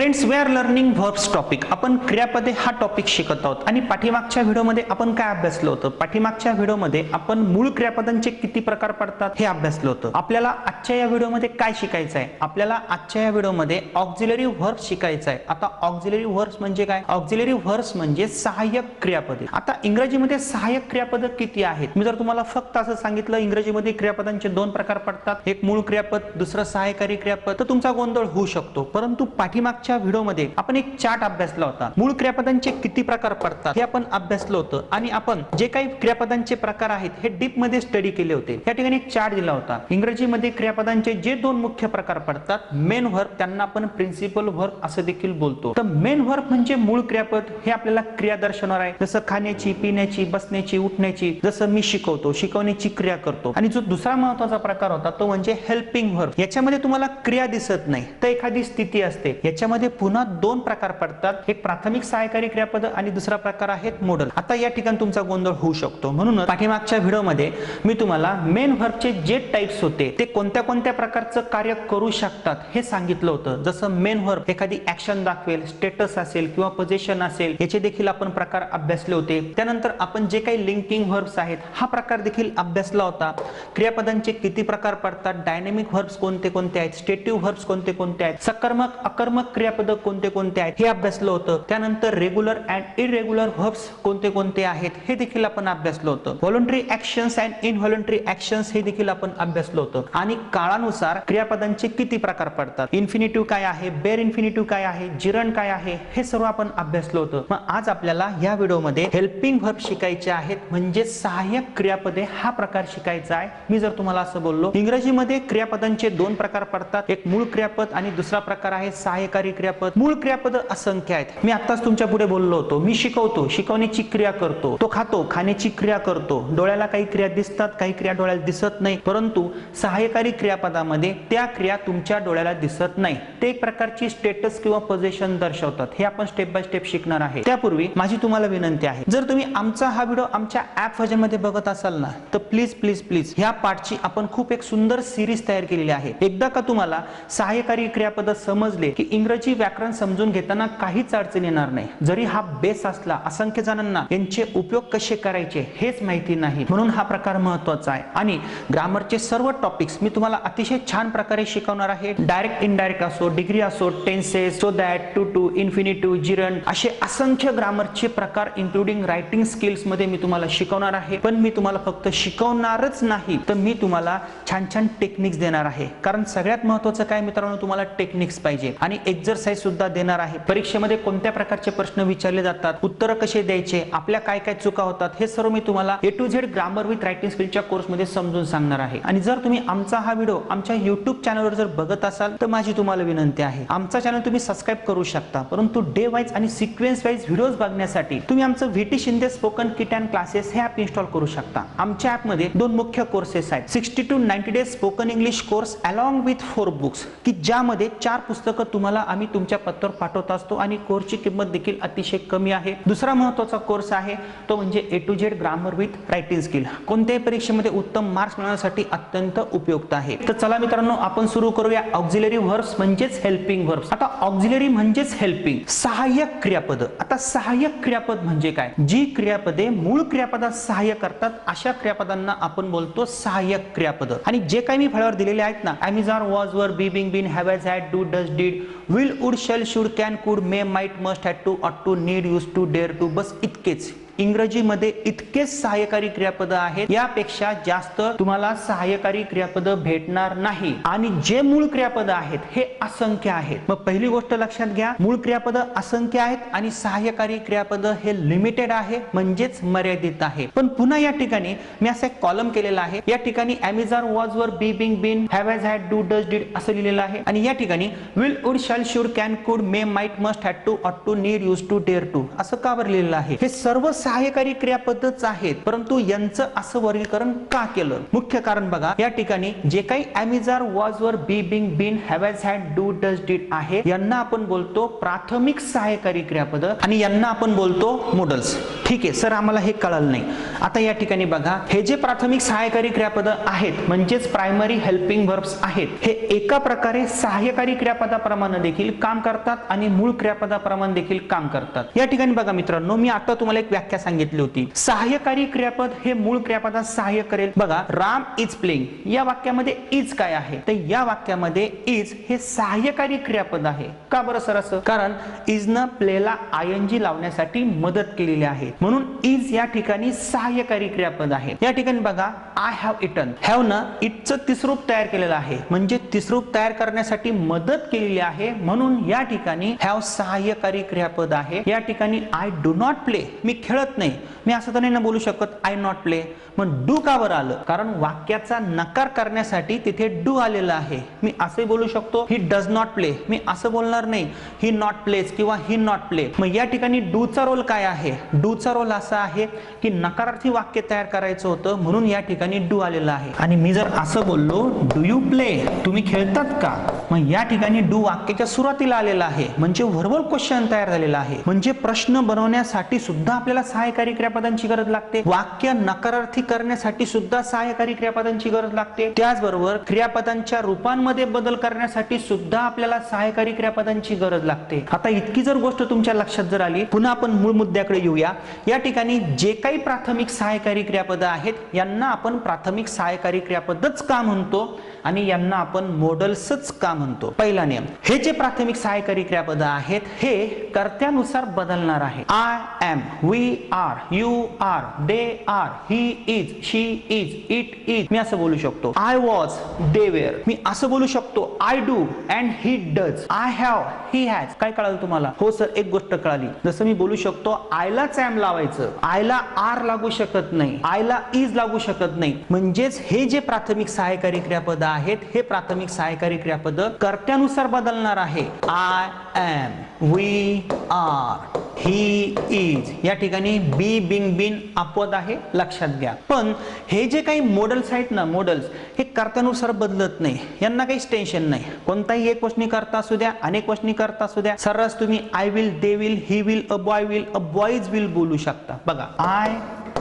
Friends we are learning verbs topic आपण क्रियापदे हा टॉपिक शिकत आहोत. आणि पाठीमागच्या व्हिडिओमध्ये आपण काय अभ्यासलं होतं? पाठीमागच्या व्हिडिओमध्ये आपण मूळ क्रियापदांचे किती प्रकार पडतात हे अभ्यासलं होतं. आपल्याला आजच्या या व्हिडिओमध्ये काय शिकायचं आहे? आपल्याला आजच्या या व्हिडिओमध्ये ऑक्झिलरी व्हर्ब शिकायचं आहे. आता ऑक्झिलरी व्हर्ब्स म्हणजे काय? ऑक्झिलरी व्हर्ब्स म्हणजे सहाय्यक क्रियापदे. आता इंग्रजीमध्ये सहाय्यक क्रियापद किती आहेत? मी जर तुम्हाला फक्त असं सांगितलं इंग्रजीमध्ये क्रियापदांचे दोन प्रकार पडतात. एक मूळ क्रियापद दुसरं सहाय्यकारी क्रियापद. तर तुमचा गोंधळ होऊ शकतो. परंतु पाठीमागच्या व्हिडिओमध्ये आपण एक चार्ट अभ्यासला होता. मूळ क्रियापदांचे किती प्रकार पडतात हे आपण अभ्यासलं होतं. आणि आपण जे काही क्रियापदांचे प्रकार आहेत हे डीपमध्ये स्टडी केले होते. या ठिकाणी एक चार्ट दिला होता. इंग्रजीमध्ये क्रियापदांचे जे दोन मुख्य प्रकार पडतात मेन व्हर्ब त्यांना आपण प्रिन्सिपल व्हर्ब असं देखील बोलतो. तर मेन व्हर्ब म्हणजे मूळ क्रियापद हे आपल्याला क्रिया दर्शवणार आहे. जसं खाण्याची पिण्याची बसण्याची उठण्याची जसं मी शिकवतो शिकवण्याची क्रिया करतो. आणि जो दुसरा महत्त्वाचा प्रकार होता तो म्हणजे हेल्पिंग व्हर्ब याच्यामध्ये तुम्हाला क्रिया दिसत नाही. तर एखादी स्थिती असते. याच्यामध्ये पुन्हा दोन प्रकार पडतात. एक प्राथमिक सहायकारी क्रियापद आणि दुसरा प्रकार आहेत मॉडल आता या ठिकाणी तुमचा गोंधळ होऊ शकतो. म्हणून पाठीमागच्या व्हिडिओमध्ये मी तुम्हाला मेन व्हर्बचे जे टाइप्स होते ते कोणत्या कोणत्या प्रकारचं कार्य करू शकतात हे सांगितलं होतं. जसं मेन व्हर्ब एखादी ऍक्शन दाखवेल स्टेटस असेल किंवा पोझिशन असेल याचे देखील आपण प्रकार अभ्यासले होते. त्यानंतर आपण जे काही लिंकिंग व्हर्ब्स आहेत हा प्रकार देखील अभ्यासला होता. क्रियापदांचे किती प्रकार पडतात डायनेमिक व्हर्ब्स कोणते कोणते आहेत स्टेटिव्ह व्हर्ब्स कोणते कोणते आहेत सकर्मक अकर्मक क्रियापद कोणते कोणते आहेत हे अभ्यासलं होतं. त्यानंतर रेग्युलर अँड इरेग्युलर व्हर्ब्स कोणते कोणते आहेत हे देखील आपण अभ्यासलं होतं. Voluntary actions and involuntary actions हे देखील आपण अभ्यासलं होतं. आणि काळानुसार क्रियापदांचे किती प्रकार पडतात. इन्फिनिटिव्ह काय आहे? बेर इन्फिनिटिव्ह काय आहे? जिरण काय आहे? हे सर्व आपण अभ्यासलं होतं. मग आज आपल्याला या व्हिडिओमध्ये हेल्पिंग व्हर्ब शिकायचे आहेत. म्हणजे सहाय्यक क्रियापदे हा प्रकार शिकायचा आहे. मी जर तुम्हाला असं बोललो इंग्रजीमध्ये क्रियापदांचे दोन प्रकार पडतात. एक मूळ क्रियापद आणि दुसरा प्रकार आहे सहाय्यकारी क्रियापद मूळ क्रियापद असंख्य आहेत. मी आताच तुमच्यापुढे बोललो होतो. मी शिकवतो. शिकवण्याची क्रिया करतो. तो खातो. खाण्याची क्रिया करतो. डोळ्याला काही क्रिया दिसतात काही क्रिया डोळ्याला दिसत नाही. परंतु सहाय्यकारी क्रियापदामध्ये त्या क्रिया तुमच्या डोळ्याला दिसत नाही. ते एक प्रकारची स्टेटस किंवा पोझिशन दर्शवतात. हे आपण स्टेप बाय स्टेप शिकणार आहे. त्यापूर्वी माझी तुम्हाला विनंती आहे. जर तुम्ही आमचा हा व्हिडिओ आमच्या ऍप व्हर्जनमध्ये बघत असाल ना तर प्लीज प्लीज प्लीज ह्या पाठची आपण खूप एक सुंदर सिरीज तयार केलेली आहे. एकदा का तुम्हाला सहाय्यकारी क्रियापद समजले की इंग्रजी व्याकरण समजून घेताना काहीच अडचण येणार नाही. जरी हा बेस असला असंख्य जणांना यांचे उपयोग कसे करायचे हेच माहिती नाही. म्हणून हा प्रकार महत्त्वाचा आहे. आणि ग्रामरचे सर्व टॉपिक्स मी तुम्हाला अतिशय छान प्रकारे शिकवणार आहे. डायरेक्ट इनडायरेक्ट असो डिग्री असो tenses so that to to infinitive gerund असे असंख्य ग्रामरचे प्रकार इन्क्लुडिंग रायटिंग स्किल्समध्ये मी तुम्हाला शिकवणार आहे. पण मी तुम्हाला फक्त शिकवणारच नाही तर मी तुम्हाला छान छान टेक्निक्स देणार आहे. कारण सगळ्यात महत्वाचं काय मित्रांनो? तुम्हाला टेक्निक्स पाहिजे आणि एक्झॅक्ट सुद्धा देणार आहे. परीक्षेमध्ये कोणत्या प्रकारचे प्रश्न विचारले जातात उत्तर कसे द्यायचे आपल्या काय काय चुका होतात हे सर्व मी तुम्हाला A to Z grammar with writing स्किलच्या कोर्समध्ये समजून सांगणार आहे. आणि जर तुम्ही आमचा हा व्हिडिओ आमच्या युट्यूब चॅनलवर जर बघत असाल तर माझी तुम्हाला विनंती आहे. आमचा चॅनल तुम्ही सबस्क्राईब करू शकता परंतु डे वाईज आणि सिक्वेन्स वाईज व्हिडिओज बघण्यासाठी तुम्ही आमचं VT Shinde spoken kit and classes हे ऍप इन्स्टॉल करू शकता. आमच्या ऍपमध्ये दोन मुख्य कोर्सेस आहेत. Sixty two ninety days spoken English course along with four books की ज्यामध्ये चार पुस्तकं तुम्हाला आम्ही तुमच्या पत्त्यावर पाठवत असतो आणि कोर्सची किंमत देखील अतिशय कमी आहे. दुसरा महत्त्वाचा कोर्स आहे तो म्हणजे A to Z grammar with writing skill कोणत्याही परीक्षेमध्ये उत्तम मार्क्स मिळवण्यासाठी अत्यंत उपयुक्त आहे. तर चला मित्रांनो आपण सुरू करूया ऑक्झिलरी व्हर्ब्स म्हणजेच हेल्पिंग व्हर्ब्स आता ऑक्झिलरी म्हणजेच हेल्पिंग सहाय्यक क्रियापद. आता सहाय्यक क्रियापद म्हणजे काय? जी क्रियापदे मूळ क्रियापदात सहाय्य करतात अशा क्रियापदांना आपण बोलतो सहाय्यक क्रियापद. आणि जे काही मी फळावर दिलेले आहेत ना am is are was were be being been have had do does did will would shall should can could may might must had to ought to need use to dare to बस इतकेच इंग्रजीमध्ये इतकेच सहाय्यकारी क्रियापद आहेत यापेक्षा जास्त तुम्हाला सहाय्यकारी क्रियापद भेटणार नाही. आणि जे मूळ क्रियापद आहेत हे असंख्य आहेत. मग पहिली गोष्ट लक्षात घ्या मूळ क्रियापद असंख्य आहेत आणि सहाय्यकारी क्रियापद हे लिमिटेड आहे म्हणजेच मर्यादित आहे. पण पुन्हा या ठिकाणी मी असा एक कॉलम केलेला आहे. या ठिकाणी am is are was were be being been have has had do does did असं लिहिलेलं आहे. आणि या ठिकाणी विल उड shall should can could may might must had to ought to need use to dare to असं का बरं लिहिलेलं आहे? हे सर्व सहाय्यकारी क्रियापदच आहेत परंतु यांचं असं वर्गीकरण का केलं? मुख्य कारण बघा या ठिकाणी जे काही am is are was were be being been have has had do does did आहे यांना आपण बोलतो प्राथमिक सहाय्यकारी क्रियापद आणि यांना आपण बोलतो मॉडल्स ठीक आहे सर आम्हाला हे कळलं नाही. आता या ठिकाणी बघा हे जे प्राथमिक सहाय्यकारी क्रियापद आहेत म्हणजेच प्रायमरी हेल्पिंग वर्ब्स आहेत हे एका प्रकारे सहाय्यकारी क्रियापदाप्रमाणे देखील काम करतात आणि मूळ क्रियापदाप्रमाणे देखील काम करतात. या ठिकाणी बघा मित्रांनो मी आता तुम्हाला एक व्याख्या सांगितली होती. सहाय्यकारी क्रियापद हे मूळ क्रियापदात सहाय्य करेल. बघा राम इज प्लेइंग या वाक्यामध्ये इज काय आहे? तर या वाक्यामध्ये इज हे सहाय्यकारी क्रियापद आहे. का बरं सर असं? कारण इज न प्लेला आय लावण्यासाठी मदत केलेली आहे. म्हणून इज या ठिकाणी सहाय्यकारी क्रियापद आहे. या ठिकाणी बघा आय हॅव इटन हॅव न इटचं तिसरूप तयार केलेलं आहे. म्हणजे तिसरूप तयार करण्यासाठी मदत केलेली आहे. म्हणून या ठिकाणी हॅव सहाय्यकारी क्रियापद आहे. या ठिकाणी आय डू नॉट प्ले मी खेळ खेळत नाही. मी असं तर नाही ना बोलू शकत आय नॉट प्ले मग डू का बरं आलं? कारण वाक्याचा नकार करण्यासाठी तिथे डू आलेलं आहे. मी असे बोलू शकतो ही डज नॉट प्ले मी असं बोलणार नाही ही नॉट प्लेस किंवा ही नॉट प्ले मग या ठिकाणी डूचा रोल काय आहे? डूचा रोल असा आहे की नकारार्थी वाक्य तयार करायचं होतं म्हणून या ठिकाणी डू आलेलं आहे. आणि मी जर असं बोललो डू यू प्ले तुम्ही खेळतात का? मग या ठिकाणी डू वाक्याच्या सुरुवातीला आलेला आहे. म्हणजे व्हर्बल क्वेश्चन तयार झालेला आहे. म्हणजे प्रश्न बनवण्यासाठी सुद्धा आपल्याला सहाय्यकारी क्रियापदांची गरज लागते. वाक्य नकारार्थी करण्यासाठी सुद्धा सहाय्यकारी क्रियापदांची गरज लागते. त्याचबरोबर क्रियापदांच्या रूपांमध्ये बदल करण्यासाठी सुद्धा आपल्याला सहाय्यकारी क्रियापदांची गरज लागते. आता इतकी जर गोष्ट तुमच्या लक्षात जर आली पुन्हा आपण मूळ मुद्द्याकडे येऊया. या ठिकाणी जे काही प्राथमिक सहाय्यकारी क्रियापद आहेत यांना आपण प्राथमिक सहाय्यकारी क्रियापदच का म्हणतो? आणि यांना आपण मॉडल्सच का म्हणतो? पहिला नियम. हे जे प्राथमिक सहाय्यकारी क्रियापद आहेत हे कर्त्यानुसार बदलणार आहे. I am we are you are they are he is she is it is मी असं बोलू शकतो. आय वॉज दे वेअर मी असं बोलू शकतो. I do and he does I have he has काय कळालं तुम्हाला? हो सर एक गोष्ट कळाली. जसं मी बोलू शकतो आयलाच एम लावायचं. आयला आर लागू शकत नाही. आयला इज लागू शकत नाही. म्हणजेच हे जे प्राथमिक सहाय्यकारी क्रियापद आहेत हे प्राथमिक सहाय्यकारी क्रियापद कर्त्यानुसार बदलणार आहे. I am we are he is या ठिकाणी बी बिंग बिन अपवाद आहे लक्षात घ्या. पण हे जे काही मॉडेल्स आहेत ना मॉडेल्स हे कर्त्यानुसार बदलत नाही. यांना काहीच टेन्शन नाही. कोणताही एक क्वेश्चन करता असू द्या अनेक वचनी करता असू द्या सर्रास तुम्ही I will they will he will a boy will a boys will बोलू शकता. बघा I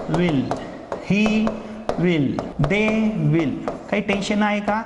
will he will they will काही टेन्शन आहे का?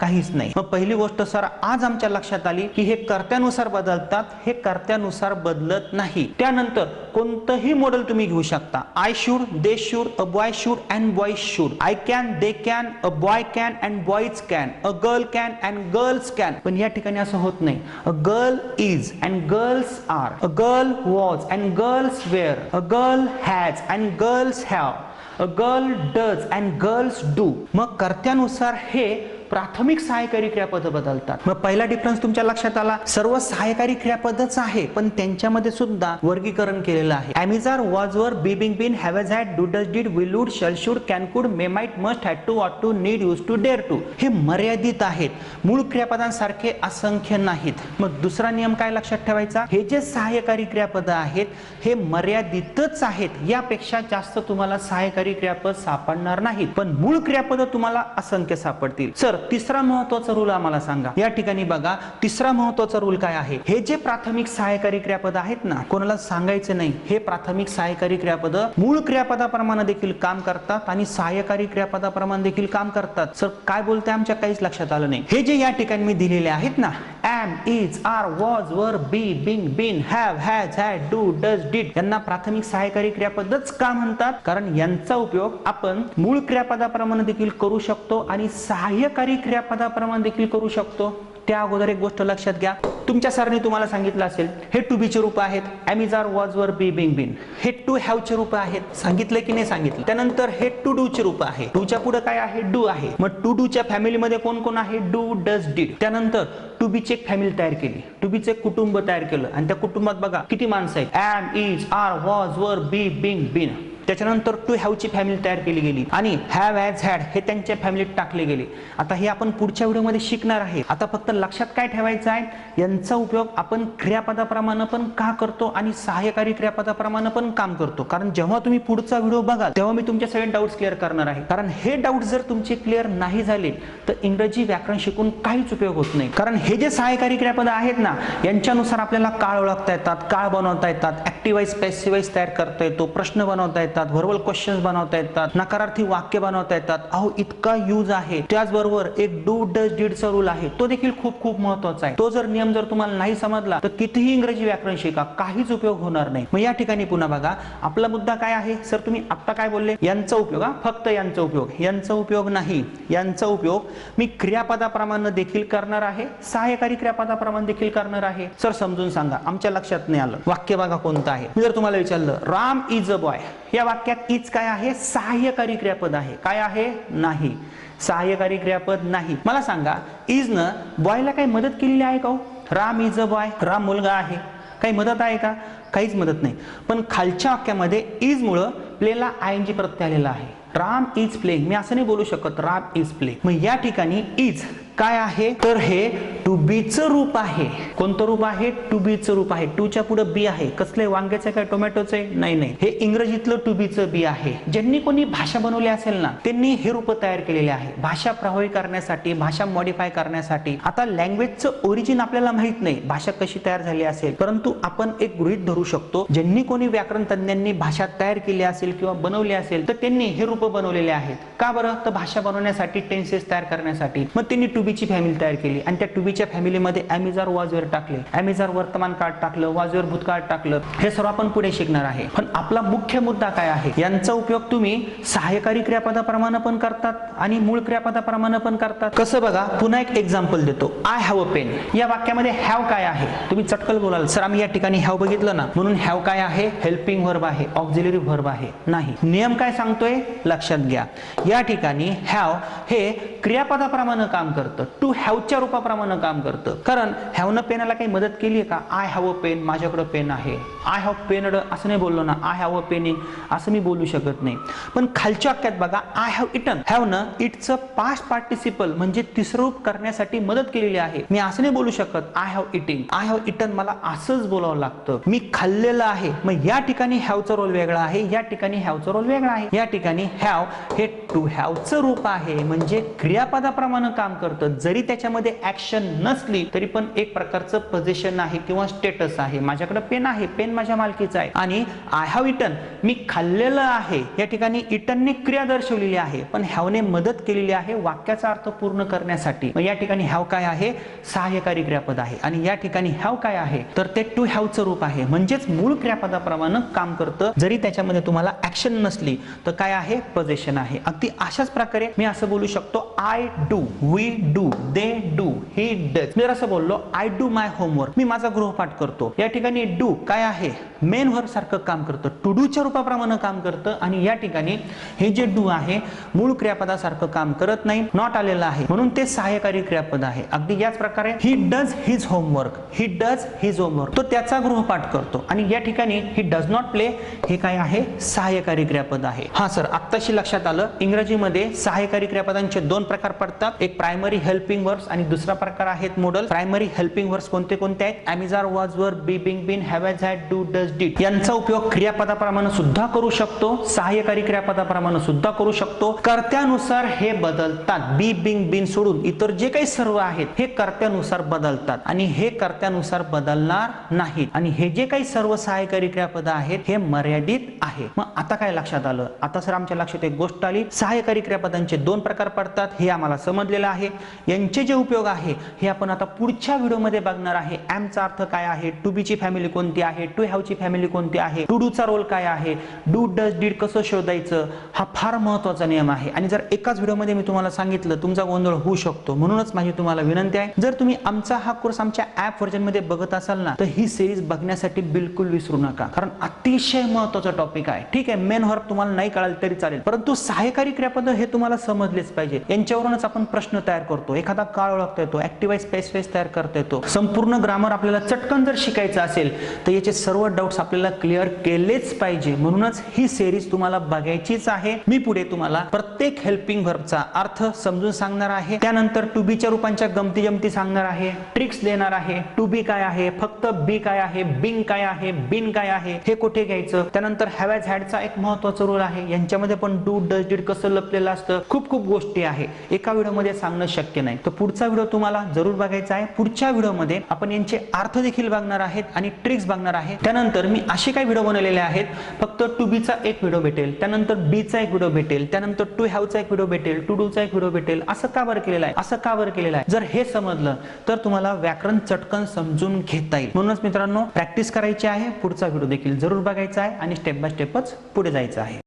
काहीच नाही. मग पहिली गोष्ट सर आज आमच्या लक्षात आली की हे कर्त्यानुसार बदलतात हे कर्त्यानुसार बदलत नाही. त्यानंतर कोणतंही मॉडेल तुम्ही घेऊ शकता. I should they should a boy should and boy should I can they can a boy can and boys can a girl can and girls can पण या ठिकाणी असं होत नाही. A girl is and girls are a girl was and girls were a girl has and girls have a girl does and girls do मग कर्त्यानुसार हे प्राथमिक सहाय्यकारी क्रियापद बदलतात. मग पहिला डिफरन्स तुमच्या लक्षात आला? सर्व सहाय्यकारी क्रियापदच आहे पण त्यांच्यामध्ये सुद्धा वर्गीकरण केलेलं आहे. Am is are was were be being been have has had do did will would shall should shall may might can could may must had to ought to need use to dare to हे मर्यादित आहेत. मूळ क्रियापदांसारखे असंख्य नाहीत. मग दुसरा नियम काय लक्षात ठेवायचा? हे जे सहाय्यकारी क्रियापद आहेत हे मर्यादितच आहेत. यापेक्षा जास्त तुम्हाला सहाय्यकारी क्रियापद सापडणार नाहीत. पण मूळ क्रियापद तुम्हाला असंख्य सापडतील. सर तिसरा महत्त्वाचा रूल आम्हाला सांगा. या ठिकाणी बघा तिसरा महत्त्वाचा रूल काय आहे? हे जे प्राथमिक सहाय्यकारी क्रियापद आहेत ना कोणाला सांगायचं नाही. हे प्राथमिक सहाय्यकारी क्रियापद मूळ क्रियापदाप्रमाणे देखील काम करतात आणि सहाय्यकारी क्रियापदाप्रमाणे देखील काम करतात. सर काय बोलते आमच्या काहीच लक्षात आलं नाही. हे जे या ठिकाणी मी दिलेले आहेत ना M is are was were be being been have has had do does did यांना प्राथमिक सहाय्यकारी क्रियापदच का म्हणतात? कारण यांचा उपयोग आपण मूळ क्रियापदाप्रमाणे देखील करू शकतो आणि सहाय्यकारी क्रियापदाप्रमाण देखील करू शकतो. त्या अगोदर एक गोष्ट लक्षात घ्या. तुमच्या सरने तुम्हाला सांगितलं असेल हे टू बीचे रूप आहेत. Am is are was were be being बिन हे टू हॅव चे रूप आहेत. सांगितलं की नाही सांगितलं? त्यानंतर हे टू डू चे रूप आहे. टूच्या पुढे काय आहे? डू आहे. मग टू डूच्या फॅमिलीमध्ये कोण कोण आहे? डू डज डीड त्यानंतर टू बीची एक फॅमिली तयार केली. टू बीचे एक कुटुंब तयार केलं. आणि त्या कुटुंबात बघा किती माणसं आहेत? Am is are was were be being बिन त्याच्यानंतर टू हॅवची फॅमिली तयार केली गेली. आणि हॅव ॲज हॅड हे त्यांच्या फॅमिलीत टाकले गेले. आता हे आपण पुढच्या व्हिडिओमध्ये शिकणार आहे. आता फक्त लक्षात काय ठेवायचं आहे? यांचा उपयोग आपण क्रियापदाप्रमाणे पण का करतो आणि सहाय्यकारी क्रियापदाप्रमाणे पण काम करतो? कारण जेव्हा तुम्ही पुढचा व्हिडिओ बघाल तेव्हा मी तुमचे सगळे डाऊट्स क्लिअर करणार आहे. कारण हे डाऊट जर तुमचे क्लिअर नाही झाले तर इंग्रजी व्याकरण शिकून काहीच उपयोग होत नाही. कारण हे जे सहाय्यकारी क्रियापद आहेत ना यांच्यानुसार आपल्याला काळ ओळखता येतात काळ बनवता येतात ऍक्टिवाइज पॅसिवाइज तयार करता येतो प्रश्न बनवता येतात. व्हर्बल क्वेश्चन्स बनवता येतात नकारार्थी वाक्य बनवता येतात. अहो इतका यूज आहे. त्याचबरोबर एक डू डज डीडचा रूल आहे. तो देखील खूप खूप महत्त्वाचा आहे. तो जर नियम जर तुम्हाला नाही समजला तर कितीही इंग्रजी व्याकरण शिका. काहीच उपयोग होणार नाही. मग या ठिकाणी पुन्हा बघा. आपला मुद्दा काय आहे? सर तुम्ही आता काय बोलले? यांचा उपयोग हा? फक्त यांचा उपयोग. यांचा उपयोग नाही. यांचा उपयोग मी क्रियापदाप्रमाणे देखील करणार आहे. सहाय्यकारी क्रियापदाप्रमाणे देखील करणार आहे. सर समजून सांगा. आमच्या लक्षात नाही आलं. वाक्य बघा कोणतं आहे. मी जर तुम्हाला विचारलं राम इज अ बॉय. या वाक्यात इच काय आहे? सहाय्यकारी क्रियापद आहे. काय आहे? नाही. सहाय्यकारी क्रियापद नाही. मला सांगा इज न बॉयला काही मदत केलेली आहे का हो? Ram is a boy Ram मुलगा आहे. काही मदत आहे का? काहीच मदत नाही. पण खालच्या वाक्यामध्ये इज मुळे प्लेला आय एन जी प्रत्यय आलेला आहे. Ram is playing. मी असं नाही बोलू शकत राम इज प्लेइंग. मग या ठिकाणी इज काय आहे? तर हे टू बीचं रूप आहे. कोणतं रूप आहे? टू बीचं रूप आहे. टूच्या पुढे बी आहे. कसले? वांग्याचं काय? टोमॅटोचे नाही नाही. हे इंग्रजीतलं टू बीचं बी आहे. ज्यांनी कोणी भाषा बनवली असेल ना त्यांनी हे रूप तयार केलेले आहे. भाषा प्रभावी करण्यासाठी भाषा मॉडीफाय करण्यासाठी. आता लँग्वेजचं ओरिजिन आपल्याला माहीत नाही. भाषा कशी तयार झाली असेल? परंतु आपण एक गृहित धरू शकतो ज्यांनी कोणी व्याकरण तज्ञांनी भाषा तयार केली असेल किंवा बनवली असेल तर त्यांनी हे रूप बनवलेले आहेत. का बरं? तर भाषा बनवण्यासाठी टेन्सेस तयार करण्यासाठी. मग त्यांनी टुबीची फॅमिली तयार केली. आणि त्या टुबीच्या फॅमिलीमध्ये अमेझॉन वाजवर टाकले. अमेझॉन वर्तमान काळ टाकलं वाजवर भूतकाळ टाकलं. हे सर्व आपण पुढे शिकणार आहे. पण आपला मुख्य मुद्दा काय आहे? यांचा उपयोग तुम्ही सहाय्यकारी क्रियापदाप्रमाणे पण करतात आणि मूळ क्रियापदाप्रमाणे पण करतात. कसं बघा पुन्हा एक एक्झाम्पल देतो. आय हॅव अ पेन या वाक्यामध्ये हॅव काय आहे? तुम्ही चटकल बोलाल. सर आम्ही या ठिकाणी हॅव बघितलं ना. म्हणून हॅव काय आहे? हेल्पिंग व्हर्ब आहे. ऑक्झिलरी व्हर्ब आहे. नाही. नियम काय सांगतोय? लक्षात घ्या. या ठिकाणी हॅव हे क्रियापदाप्रमाणे काम करतं. टू हॅवच्या रूपाप्रमाणे काम करतं. कारण हॅवनं पेनाला काही मदत केली आहे का? आय हॅव अ पेन माझ्याकडं पेन आहे. आय हॅव पेनड असं नाही बोललो ना. आय हॅव अ पेनिंग असं मी बोलू शकत नाही. पण खालच्या वाक्यात बघा आय हॅव इटन हॅवनं इटचं पास्ट पार्टिसिपल म्हणजे तिसरं रूप करण्यासाठी मदत केलेली आहे. मी असं नाही बोलू शकत. I have eating I have eaten मला असंच बोलावं लागतं. मी खाल्लेलं आहे. मग या ठिकाणी हॅवचा रोल वेगळा आहे. या ठिकाणी हॅवचा रोल वेगळा आहे. या ठिकाणी हॅव हे टू हॅवचं रूप आहे. म्हणजे क्रियापदाप्रमाणे काम करतं. जरी त्याच्यामध्ये ऍक्शन नसली तरी पण एक प्रकारचं पोझिशन आहे किंवा स्टेटस आहे. माझ्याकडे पेन आहे. पेन माझ्या मालकीचा आहे. आणि आय हॅव इटन मी खाल्लेलं आहे. या ठिकाणी इटनने क्रिया दर्शवलेली आहे. पण हॅवने मदत केलेली आहे वाक्याचा अर्थ पूर्ण करण्यासाठी. मग या ठिकाणी हॅव काय आहे? सहाय्यकारी क्रियापद आहे. आणि या ठिकाणी हॅव काय आहे? तर ते टू हॅवचं रूप आहे. म्हणजेच मूळ क्रियापदाप्रमाणे काम करतं. जरी त्याच्यामध्ये तुम्हाला ऍक्शन नसली तर काय आहे? पोझिशन आहे. अगदी अशाच प्रकारे मी असं बोलू शकतो. I do we do they do he does मी असं बोललो आय डू माय होमवर्क मी माझा गृहपाठ करतो. या ठिकाणी डू काय आहे? मेन वर्क सारखं काम करतं. टू डूच्या रूपाप्रमाणे काम करतं आणि या ठिकाणी हे जे डू आहे मूळ क्रियापदासारखं काम करत नाही नॉट आलेलं आहे. म्हणून ते सहाय्यकारी क्रियापद आहे. अगदी याच प्रकारे he does his homework he does his homework तो त्याचा गृहपाठ करतो. आणि या ठिकाणी ही डज नॉट प्ले हे काय आहे? सहाय्यकारी क्रियापद आहे. हा सर आत्ताशी लक्षात आलं. इंग्रजीमध्ये सहाय्यकारी क्रियापदांचे दोन प्रकार पडतात. एक प्रायमरी हेल्पिंग वर्ब्स आणि दुसरा प्रकार आहेत मॉडल प्रायमरी हेल्पिंग वर्ब्स कोणते कोणते आहेत? Am is are was were be being been have had do does did यांचा उपयोग क्रियापदाप्रमाणे सुद्धा करू शकतो. सहाय्यकारी क्रियापदाप्रमाणे सुद्धा करू शकतो. कर्त्यानुसार हे बदलतात. बी बिंग बिन सोडून इतर जे काही सर्व आहेत हे कर्त्यानुसार बदलतात. आणि हे कर्त्यानुसार बदलणार नाहीत. आणि हे जे काही सर्व सहाय्यकारी क्रियापद आहेत हे मर्यादित आहे. मग आता काय लक्षात आलं? आता सर आमच्या लक्षात एक गोष्ट आली. सहाय्यकारी क्रियापदांचे दोन प्रकार पडतात. हे आम्हाला समजलेलं आहे. यांचे जे उपयोग आहे हे आपण आता पुढच्या व्हिडिओमध्ये बघणार आहे. चा अर्थ काय आहे? टू बी ची फॅमिली कोणती आहे? टू हॅव ची फॅमिली कोणती आहे? टू डू चा रोल काय आहे? डू डज डीड कसं शोधायचं? हा फार महत्त्वाचा नियम आहे. आणि जर एकाच व्हिडिओमध्ये मी तुम्हाला सांगितलं तुमचा गोंधळ होऊ शकतो. म्हणूनच माझी तुम्हाला विनंती आहे जर तुम्ही आमचा हा कोर्स आमच्या ऍप व्हर्जनमध्ये बघत असाल ना तर ही सिरीज बघण्यासाठी बिलकुल विसरू नका. कारण अतिशय महत्त्वाचा टॉपिक आहे. ठीक आहे मेन हॉर्प तुम्हाला नाही कळाल तरी चालेल. परंतु सहाय्यकारी क्रियापद हे तुम्हाला समजलेच पाहिजे. यांच्यावरूनच आपण प्रश्न तयार करतो. एखादा काळ ओळखता येतो ऍक्टिवाइज स्पेसिफाईज तयार करता येतो. संपूर्ण ग्रामर आपल्याला चटकन जर शिकायचं असेल तर याचे सर्व डाऊट्स आपल्याला क्लिअर केलेच पाहिजे. म्हणूनच ही सिरीज तुम्हाला बघायचीच आहे. मी पुढे तुम्हाला प्रत्येक हेल्पिंग व्हर्बचा अर्थ समजून सांगणार आहे. त्यानंतर टू बीच्या रूपांच्या गमती जमती सांगणार आहे. ट्रिक्स देणार आहे. टू बी काय आहे? फक्त बी काय आहे? बिंग काय आहे? बिन काय आहे? हे कुठे घ्यायचं? त्यानंतर हॅवॅज हॅडचा एक महत्त्वाचा रोल आहे. यांच्यामध्ये पण डू डज डीड कसं लपलेलं असतं? खूप खूप गोष्टी आहे. एका व्हिडिओमध्ये सांगणं शक्य शक्य नाही. तर पुढचा व्हिडिओ तुम्हाला जरूर बघायचा आहे. पुढच्या व्हिडिओमध्ये आपण यांचे अर्थ देखील बघणार आहेत आणि ट्रिक्स बघणार आहे त्यानंतर मी असे काही व्हिडिओ बनवलेले आहेत. फक्त टू बीचा एक व्हिडिओ भेटेल. त्यानंतर बीचा एक व्हिडिओ भेटेल. त्यानंतर टू हॅवचा एक व्हिडिओ भेटेल. टू डूचा एक व्हिडिओ भेटेल. असं का बरं केलेलं आहे. असं का बरं केलेलं आहे. जर हे समजलं तर तुम्हाला व्याकरण चटकन समजून घेता येईल. म्हणूनच मित्रांनो प्रॅक्टिस करायची आहे. पुढचा व्हिडिओ देखील जरूर बघायचा आहे आणि स्टेप बाय स्टेपच पुढे जायचं आहे.